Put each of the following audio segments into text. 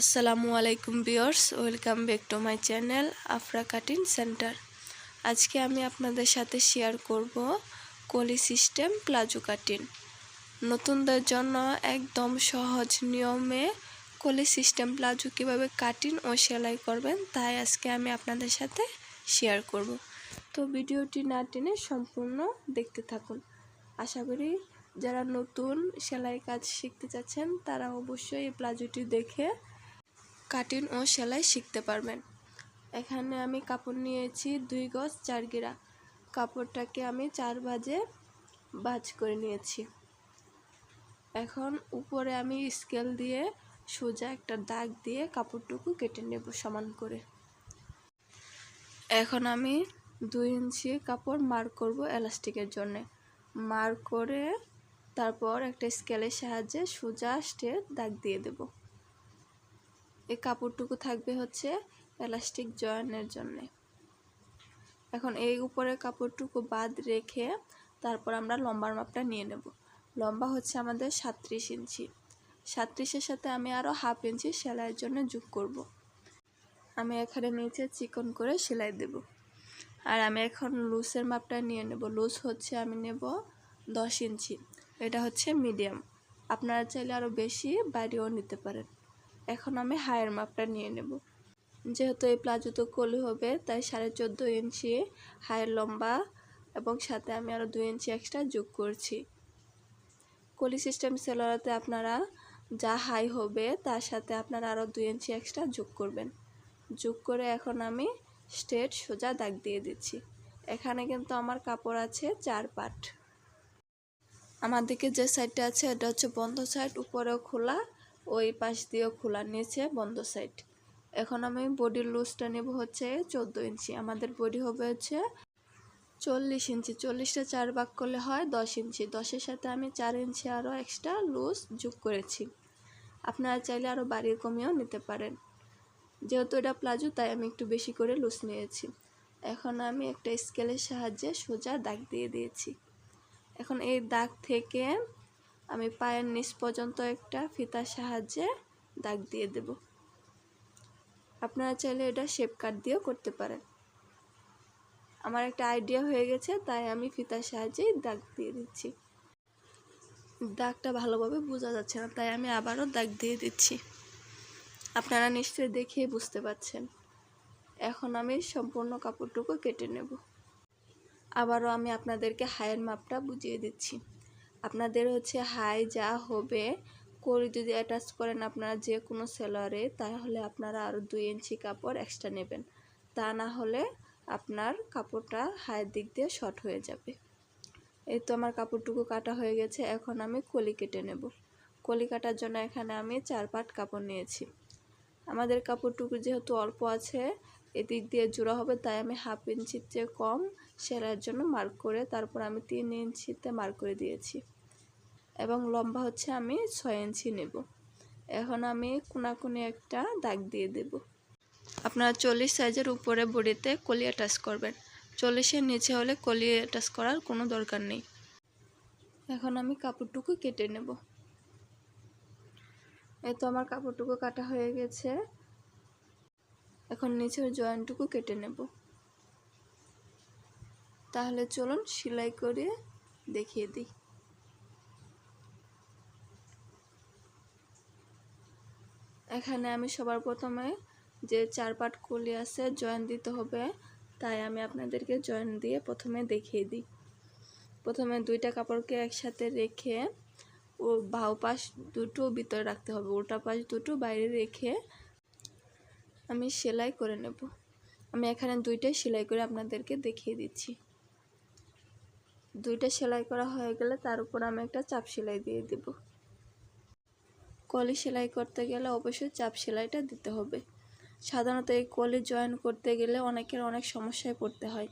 আসসালামু আলাইকুম viewers welcome back to my channel Afra cutting centre. আজকে আমি আপনাদের সাথে শেয়ার করব কলি সিস্টেম প্লাজো কাটিং। নতুনদের জন্য একদম সহজ নিয়মে কলি সিস্টেম প্লাজো কীভাবে কাটিং ও সেলাই করবেন, তাই আজকে আমি আপনাদের সাথে শেয়ার করব। তো ভিডিওটি না টেনে সম্পূর্ণ দেখতে থাকুন। আশা করি যারা নতুন সেলাই কাজ শিখতে চাচ্ছেন, তারা অবশ্যই এই প্লাজোটি দেখে কাটিং ও সেলাই শিখতে পারবেন। এখানে আমি কাপড় নিয়েছি দুই গজ চার গিরা কাপড়টাকে আমি চার ভাজে ভাজ করে নিয়েছি। এখন উপরে আমি স্কেল দিয়ে সোজা একটা দাগ দিয়ে কাপড়টুকু কেটে নেব সমান করে। এখন আমি দুই ইঞ্চি কাপড় মার্ক করব এলাস্টিকের জন্যে। মার্ক করে তারপর একটা স্কেলের সাহায্যে সোজা স্টেট দাগ দিয়ে দেব। এই কাপড়টুকু থাকবে হচ্ছে এলাস্টিক জয়েনের জন্য। এখন এই উপরের কাপড়টুকু বাদ রেখে তারপর আমরা লম্বার মাপটা নিয়ে নেব। লম্বা হচ্ছে আমাদের সাত্রিশ ইঞ্চি। সাত্রিশের সাথে আমি আরও হাফ ইঞ্চি সেলাইয়ের জন্য যোগ করব। আমি এখানে নিচে চিকন করে সেলাই দেব। আর আমি এখন লুসের মাপটা নিয়ে নেব। লুস হচ্ছে আমি নেব দশ ইঞ্চি। এটা হচ্ছে মিডিয়াম। আপনারা চাইলে আরও বেশি বাইরেও নিতে পারেন। এখন আমি হায়ের মাপটা নিয়ে নেব। যেহেতু এই প্লাজো তো কলি হবে, তাই সাড়ে চোদ্দ ইঞ্চি হায়ের লম্বা এবং সাথে আমি আরও দুই ইঞ্চি এক্সট্রা যোগ করছি। কলি সিস্টেম সেলারাতে আপনারা যা হাই হবে, তার সাথে আপনারা আরও দুই ইঞ্চি এক্সট্রা যোগ করবেন। যোগ করে এখন আমি স্ট্রেট সোজা দাগ দিয়ে দিচ্ছি। এখানে কিন্তু আমার কাপড় আছে চার পাট। আমার দিকে যে সাইডটা আছে, এটা হচ্ছে বন্ধ সাইড উপরেও খোলা। ওই পাশ দিয়েও খোলা নিয়েছে বন্ধ সাইড এখন আমি বডির লুজটা নেব হচ্ছে চোদ্দ ইঞ্চি। আমাদের বডি হবে হচ্ছে চল্লিশ ইঞ্চি। চল্লিশটা চার ভাগ করলে হয় দশ ইঞ্চি। দশের সাথে আমি চার ইঞ্চি আরও এক্সট্রা লুজ যোগ করেছি। আপনারা চাইলে আরও বাড়িয়ে কমিয়েও নিতে পারেন। যেহেতু এটা প্লাজো, তাই আমি একটু বেশি করে লুজ নিয়েছি। এখন আমি একটা স্কেলের সাহায্যে সোজা দাগ দিয়ে দিয়েছি। এখন এই দাগ থেকে আমি পায়ের নিচ পর্যন্ত একটা ফিতার সাহায্যে দাগ দিয়ে দেব। আপনারা চাইলে এটা শেপ কাট দিয়েও করতে পারেন। আমার একটা আইডিয়া হয়ে গেছে, তাই আমি ফিতার সাহায্যেই দাগ দিয়ে দিচ্ছি। দাগটা ভালোভাবে বোঝা যাচ্ছে না, তাই আমি আবারও দাগ দিয়ে দিচ্ছি। আপনারা নিশ্চয়ই দেখিয়ে বুঝতে পারছেন। এখন আমি সম্পূর্ণ কাপড়টুকু কেটে নেব। আবারও আমি আপনাদেরকে হায়ের মাপটা বুঝিয়ে দিচ্ছি। আপনাদের হচ্ছে হাই যা হবে, করি যদি অ্যাটাচ করেন আপনারা যে কোনো সেলারে তাহলে আপনারা আরও দুই ইঞ্চি কাপড় এক্সট্রা নেবেন। তা না হলে আপনার কাপড়টা হায়ের দিক দিয়ে শর্ট হয়ে যাবে। এই তো আমার কাপড়টুকু কাটা হয়ে গেছে, এখন আমি কলি কেটে নেব। কলি কাটার জন্য এখানে আমি চার পাট কাপড় নিয়েছি। আমাদের কাপড়টুকু যেহেতু অল্প আছে, এদিক দিয়ে জোড়া হবে, তাই আমি হাফ ইঞ্চির চেয়ে কম সেলাইয়ের জন্য মার্ক করে, তারপর আমি তিন ইঞ্চিতে মার্ক করে দিয়েছি। এবং লম্বা হচ্ছে আমি ছয় ইঞ্চি নেব। এখন আমি কোনাকুনি একটা দাগ দিয়ে দেব। আপনারা চল্লিশ সাইজের উপরে বডিতে কলিয়া টাচ করবেন। চল্লিশের নিচে হলে কলিয়া টাচ করার কোনো দরকার নেই। এখন আমি কাপড়টুকু কেটে নেব। এই তো আমার কাপড়টুকু কাটা হয়ে গেছে। এখন নিচের জয়েন্টটুকু কেটে নেব। তাহলে চলুন সেলাই করে দেখিয়ে দিই। এখানে আমি সবার প্রথমে যে চার পাট কলি আছে, জয়েন দিতে হবে। তাই আমি আপনাদেরকে জয়েন দিয়ে প্রথমে দেখিয়ে দিই। প্রথমে দুইটা কাপড়কে একসাথে রেখে ও বাউ পাশ দুটো ভিতরে রাখতে হবে। উল্টা পাশ দুটো বাইরে রেখে আমি সেলাই করে নেব। আমি এখানে দুইটাই সেলাই করে আপনাদেরকে দেখিয়ে দিচ্ছি। দুইটা সেলাই করা হয়ে গেলে তার উপর আমি একটা চাপ সেলাই দিয়ে দেব। কলি সেলাই করতে গেলে অবশ্যই চাপ সেলাইটা দিতে হবে। সাধারণত এই কলি জয়েন করতে গেলে অনেকের অনেক সমস্যায় পড়তে হয়।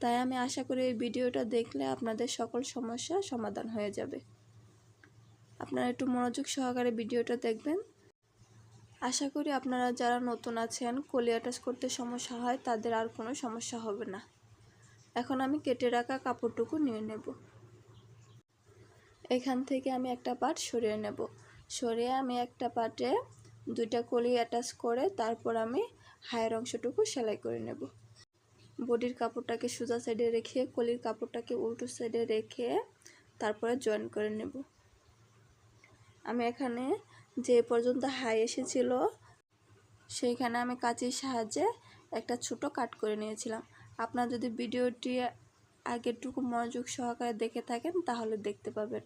তাই আমি আশা করি এই ভিডিওটা দেখলে আপনাদের সকল সমস্যা সমাধান হয়ে যাবে। আপনারা একটু মনোযোগ সহকারে ভিডিওটা দেখবেন। আশা করি আপনারা যারা নতুন আছেন, কলি অ্যাটাচ করতে সমস্যা হয়, তাদের আর কোনো সমস্যা হবে না। এখন আমি কেটে রাখা কাপড়টুকু নিয়ে নেব। এখান থেকে আমি একটা পার্ট সরিয়ে নেব। সরিয়ে আমি একটা পার্টে দুইটা কলি অ্যাটাচ করে তারপর আমি হায়ের অংশটুকু সেলাই করে নেব। বডির কাপড়টাকে সোজা সাইডে রেখে, কলির কাপড়টাকে উল্টো সাইডে রেখে তারপরে জয়েন করে নেব। আমি এখানে যে পর্যন্ত হাই এসেছিল, সেইখানে আমি কাঁচির সাহায্যে একটা ছোট কাট করে নিয়েছিলাম। আপনার যদি ভিডিওটি আগেরটুকু মনোযোগ সহকারে দেখে থাকেন, তাহলে দেখতে পাবেন।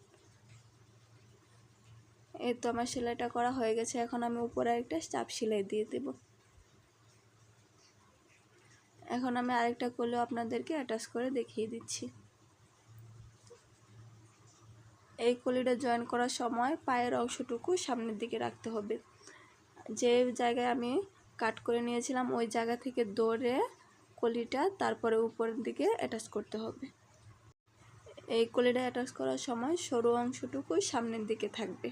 এই তো আমার সেলাইটা করা হয়ে গেছে, এখন আমি উপরে একটা চাপ সেলাই দিয়ে দেব। এখন আমি আরেকটা করলেও আপনাদেরকে অ্যাটাচ করে দেখিয়ে দিচ্ছি। এই কলিটা জয়েন করার সময় পায়ের অংশটুকু সামনের দিকে রাখতে হবে। যে জায়গায় আমি কাট করে নিয়েছিলাম, ওই জায়গা থেকে দৌড়ে কলিটা তারপরে উপরের দিকে অ্যাটাচ করতে হবে। এই কলিটা অ্যাটাচ করার সময় সরু অংশটুকু সামনের দিকে থাকবে।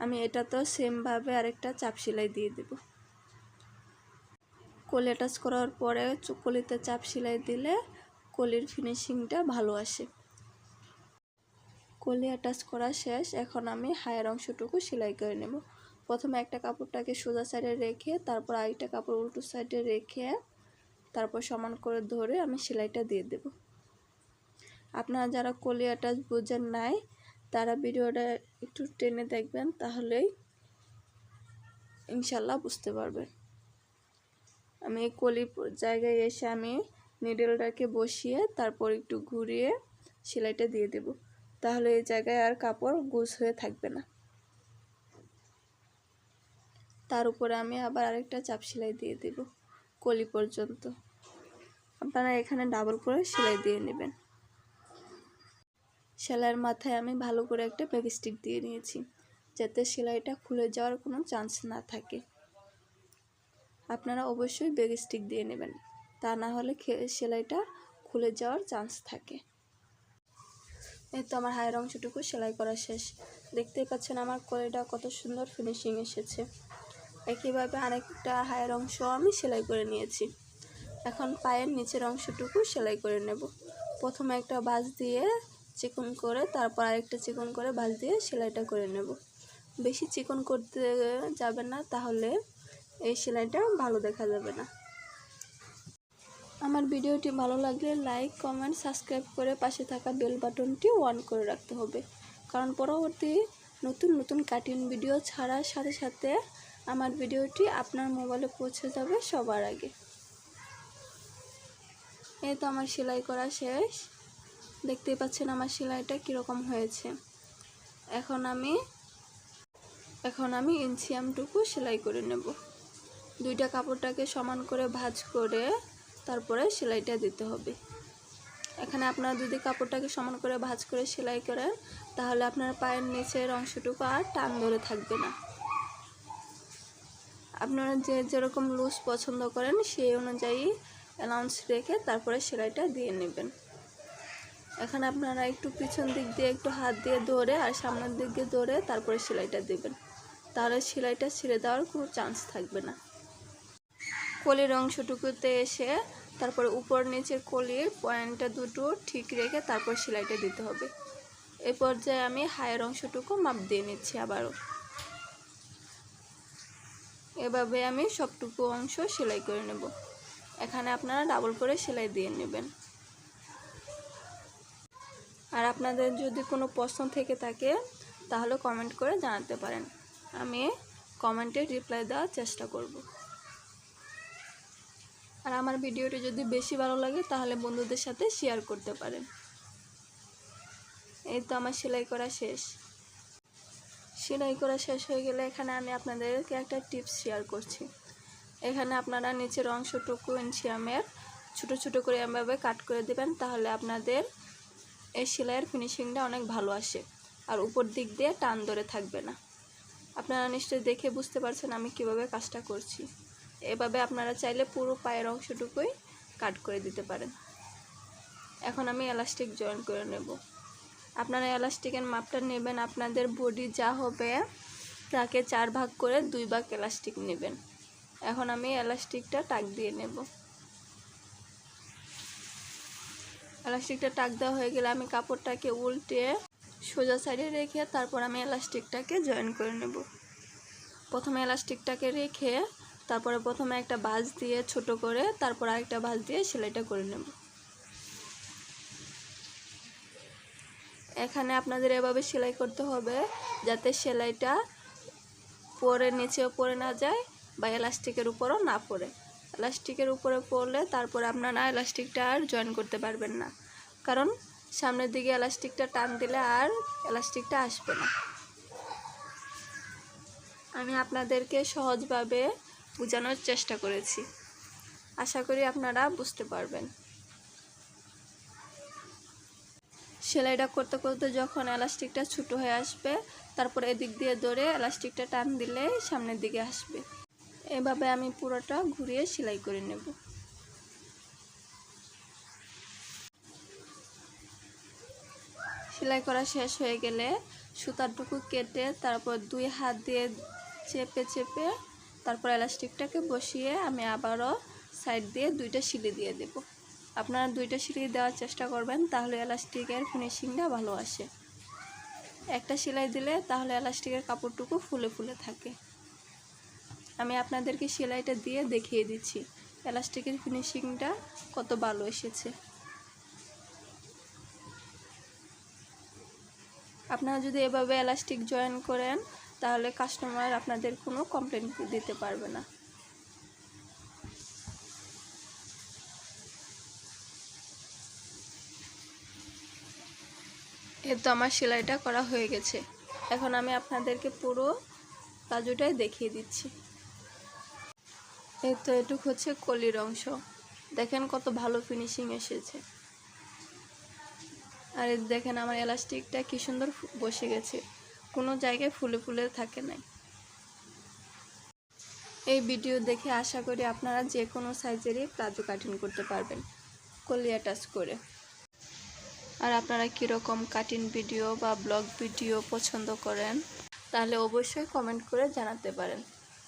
আমি এটা তো সেমভাবে আরেকটা চাপ সেলাই দিয়ে দেব। কলি অ্যাটাচ করার পরে কলিতে চাপ সেলাই দিলে কলির ফিনিশিংটা ভালো আসে। কলি অ্যাটাচ করা শেষ, এখন আমি হায়ের অংশটুকু সেলাই করে নেব। প্রথমে একটা কাপড়টাকে সোজা সাইডে রেখে, তারপর আরেকটা কাপড় উল্টো সাইডে রেখে, তারপর সমান করে ধরে আমি সেলাইটা দিয়ে দেব। আপনারা যারা কলি অ্যাটাচ বোঝেন নাই তারা ভিডিওটা একটু টেনে দেখবেন, তাহলেই ইনশাল্লাহ বুঝতে পারবেন। আমি কলি জায়গায় এসে আমি নিডেলটাকে বসিয়ে তারপর একটু ঘুরিয়ে সেলাইটা দিয়ে দেব। তাহলে এই জায়গায় আর কাপড় গুছ হয়ে থাকবে না। তার উপরে আমি আবার আরেকটা চাপ সেলাই দিয়ে দেব কলি পর্যন্ত। আপনারা এখানে ডাবল করে সেলাই দিয়ে নেবেন। সেলাইয়ের মাথায় আমি ভালো করে একটা ব্যাগ স্টিক দিয়ে নিয়েছি, যাতে সেলাইটা খুলে যাওয়ার কোনো চান্স না থাকে। আপনারা অবশ্যই ব্যাগ স্টিক দিয়ে নেবেন, তা না হলে সেলাইটা খুলে যাওয়ার চান্স থাকে। এই তো আমার হায়ের অংশটুকু সেলাই করা শেষ। দেখতেই পাচ্ছেন আমার কলিটা কত সুন্দর ফিনিশিং এসেছে। একইভাবে আরেকটা হায়ের অংশ আমি সেলাই করে নিয়েছি। এখন পায়ের নিচের অংশটুকু সেলাই করে নেব। প্রথমে একটা বাস দিয়ে চিকন করে, তারপর আরেকটা চিকন করে বাস দিয়ে সেলাইটা করে নেব। বেশি চিকন করতে যাবে না, তাহলে এই সেলাইটা ভালো দেখা যাবে না। আমার ভিডিওটি ভালো লাগলে লাইক, কমেন্ট, সাবস্ক্রাইব করে পাশে থাকা বেল বাটনটি অন করে রাখতে হবে। কারণ পরবর্তী নতুন নতুন কার্টুন ভিডিও ছাড়ার সাথে সাথে আমার ভিডিওটি আপনার মোবাইলে পৌঁছে যাবে সবার আগে। এই তো আমার সেলাই করা শেষ। দেখতেই পাচ্ছেন আমার সেলাইটা কীরকম হয়েছে। এখন আমি এখন আমি ইনসিয়ামটুকু সেলাই করে নেব। দুইটা কাপড়টাকে সমান করে ভাঁজ করে তারপরে সেলাইটা দিতে হবে। এখানে আপনারা যদি কাপড়টাকে সমান করে ভাঁজ করে সেলাই করেন, তাহলে আপনার পায়ের নিচের অংশটুকু আর টান ধরে থাকবে না। আপনারা যে যেরকম লুজ পছন্দ করেন, সেই অনুযায়ী অ্যালাউন্স রেখে তারপরে সেলাইটা দিয়ে নেবেন। এখানে আপনারা একটু পিছন দিক দিয়ে একটু হাত দিয়ে ধরে আর সামনের দিক দিয়ে ধরে তারপরে সেলাইটা দেবেন। তাহলে সেলাইটা ছিঁড়ে দেওয়ার কোনো চান্স থাকবে না। কলির অংশটুকুতে এসে তারপরে উপর নিচের কলির পয়েন্টটা দুটো ঠিক রেখে তারপর সেলাইটা দিতে হবে। এ পর্যায়ে আমি হায়ের অংশটুকু মাপ দিয়ে নিচ্ছি আবারও। এভাবে আমি সবটুকু অংশ সেলাই করে নেব। এখানে আপনারা ডাবল করে সেলাই দিয়ে নেবেন। আর আপনাদের যদি কোনো প্রশ্ন থেকে থাকে, তাহলে কমেন্ট করে জানাতে পারেন। আমি কমেন্টে রিপ্লাই দেওয়ার চেষ্টা করব। আর আমার ভিডিওটি যদি বেশি ভালো লাগে, তাহলে বন্ধুদের সাথে শেয়ার করতে পারেন। এই তো আমার সেলাই করা শেষ। সেলাই করা শেষ হয়ে গেলে এখানে আমি আপনাদেরকে একটা টিপস শেয়ার করছি। এখানে আপনারা নিচের অংশটুকু ইনশিয়ামের ছোটো ছোটো করে এভাবে কাট করে দেবেন, তাহলে আপনাদের এই সেলাইয়ের ফিনিশিংটা অনেক ভালো আসে। আর উপর দিক দিয়ে টান ধরে থাকবে না। আপনারা নিশ্চয়ই দেখে বুঝতে পারছেন আমি কীভাবে কাজটা করছি। এভাবে আপনারা চাইলে পুরো পায়ের অংশটুকুই কাট করে দিতে পারেন। এখন আমি এলাস্টিক জয়েন করে নেব। আপনারা এলাস্টিকের মাপটা নেবেন, আপনাদের বডি যা হবে তাকে চার ভাগ করে দুই ভাগ এলাস্টিক নেবেন। এখন আমি এলাস্টিকটা টাক দিয়ে নেব। এলাস্টিকটা টাক দেওয়া হয়ে গেলে আমি কাপড়টাকে উল্টে সোজা সাইডে রেখে তারপর আমি এলাস্টিকটাকে জয়েন করে নেব। প্রথমে এলাস্টিকটাকে রেখে তারপরে প্রথমে একটা ভাঁজ দিয়ে ছোট করে তারপর আরেকটা ভাঁজ দিয়ে সেলাইটা করে নেব। এখানে আপনাদের এভাবে সেলাই করতে হবে যাতে সেলাইটা পরে নিচেও পরে না যায় বা এলাস্টিকের উপরও না পড়ে। এলাস্টিকের উপরে পড়লে তারপরে আপনারা এলাস্টিকটা আর জয়েন করতে পারবেন না। কারণ সামনের দিকে এলাস্টিকটা টান দিলে আর এলাস্টিকটা আসবে না। আমি আপনাদেরকে সহজভাবে বোঝানোর চেষ্টা করেছি। আশা করি আপনারা বুঝতে পারবেন। সেলাইটা করতে করতে যখন এলাস্টিকটা ছোটো হয়ে আসবে, তারপর এদিক দিয়ে ধরে এলাস্টিকটা টান দিলে সামনের দিকে আসবে। এভাবে আমি পুরোটা ঘুরিয়ে সেলাই করে নেব। সেলাই করা শেষ হয়ে গেলে সুতারটুকু কেটে তারপর দুই হাত দিয়ে চেপে চেপে তারপর এলাস্টিকটাকে বসিয়ে আমি আবারও সাইড দিয়ে দুইটা সিলি দিয়ে দেব। আপনারা দুইটা সিলি দেওয়ার চেষ্টা করবেন, তাহলে এলাস্টিকের ফিনিশিংটা ভালো আসে। একটা সেলাই দিলে তাহলে এলাস্টিকের কাপড়টুকু ফুলে ফুলে থাকে। আমি আপনাদেরকে সেলাইটা দিয়ে দেখিয়ে দিচ্ছি। এলাস্টিকের ফিনিশিংটা কত ভালো এসেছে। আপনারা যদি এভাবে এলাস্টিক জয়েন করেন, তাহলে কাস্টমার আপনাদের কোনো কমপ্লেন দিতে পারবে না। এ তো আমার সেলাইটা করা হয়ে গেছে। এখন আমি আপনাদেরকে পুরো কাজুটাই দেখিয়ে দিচ্ছি। এই তো এটুক হচ্ছে কলির অংশ। দেখেন কত ভালো ফিনিশিং এসেছে। আর দেখেন আমার এলাস্টিকটা কি সুন্দর বসে গেছে। কোনো জায়গায় ফুলে ফুলে থাকে নাই। এই ভিডিও দেখে আশা করি আপনারা যে কোনো সাইজেরই প্লাজো কাটিং করতে পারবেন। কলি অ্যাটাচ করে। আর আপনারা কীরকম কাটিং ভিডিও বা ব্লগ ভিডিও পছন্দ করেন, তাহলে অবশ্যই কমেন্ট করে জানাতে পারেন।